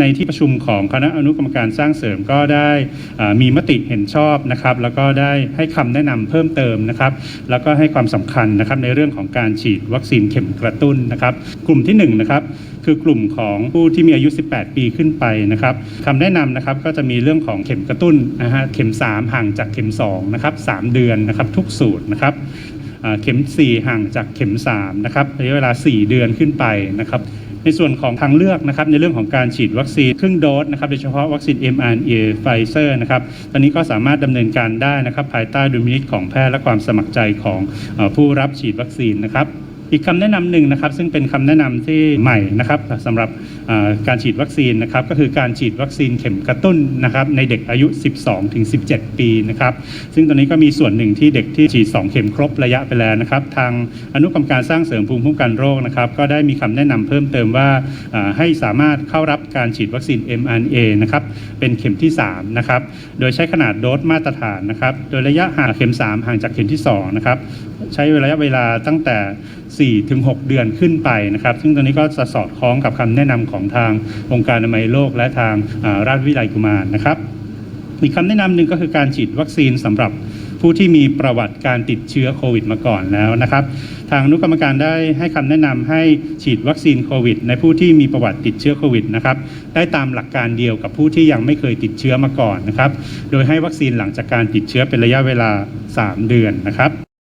ในที่ประชุมของคณะอนุกรรมการสร้างเสริมก็ได้มีมติเห็นชอบนะครับ แล้วก็ได้ให้คำแนะนำเพิ่มเติมนะครับ แล้วก็ให้ความสำคัญนะครับในเรื่องของการฉีดวัคซีนเข็มกระตุ้นนะครับ กลุ่มที่หนึ่งนะครับคือกลุ่มของผู้ที่มีอายุ 18 ปีขึ้นไปนะครับคำแนะนำนะครับก็จะมีเรื่องของเข็มกระตุ้นนะฮะเข็ม 3 ห่างจากเข็ม2นะครับ3เดือนนะครับทุกสูตรนะครับเข็ม 4 ห่างจากเข็ม 3 นะครับระยะเวลา 4 เดือนขึ้นไปนะครับ ในส่วนของทางเลือกนะครับในเรื่องของการฉีดวัคซีนครึ่งโดสนะครับโดยเฉพาะวัคซีน mRNA ไฟเซอร์นะครับตอนนี้ก็สามารถดำเนินการได้นะครับภายใต้ดุลพินิจของแพทย์และความสมัครใจของผู้รับฉีดวัคซีนนะครับ อีกคำแนะนำหนึ่งนะครับซึ่งเป็นคำแนะนำที่ใหม่นะครับสำหรับการฉีดวัคซีนนะครับก็คือการฉีดวัคซีนเข็มกระตุ้นนะครับในเด็กอายุ 12 ถึง 17 ปีนะครับซึ่งตอนนี้ก็มีส่วนหนึ่งที่เด็กที่ฉีด 2 เข็มครบระยะไปแล้วนะครับทางอนุกรรมการสร้างเสริมภูมิคุ้มกันโรคนะครับก็ได้มีคำแนะนำเพิ่มเติมว่าให้สามารถเข้ารับการฉีดวัคซีน mRNA นะครับเป็นเข็มที่3นะครับโดยใช้ขนาดโดสมาตรฐานนะครับโดยระยะห่างเข็ม 3 ห่างจากเข็มที่2นะครับใช้ระยะเวลาตั้งแต่4ถึง6เดือนขึ้นไปนะครับ ซึ่งตอนนี้ก็จะสอดคล้องกับคำแนะนำของทางองค์การอนามัยโลกและทางราชวิทยาลัยกุมารนะครับอีกคำแนะนำหนึ่งก็คือการฉีดวัคซีนสำหรับผู้ที่มีประวัติการติดเชื้อโควิดมาก่อนแล้วนะครับ ทางอนุกรรมการได้ให้คำแนะนำให้ฉีดวัคซีนโควิด ในผู้ที่มีประวัติติดเชื้อโควิดนะครับได้ตามหลักการเดียวกับผู้ที่ยังไม่เคยติดเชื้อมาก่อนนะครับ โดยให้วัคซีนหลังจากการติดเชื้อเป็นระยะเวลา 3 เดือนนะครับ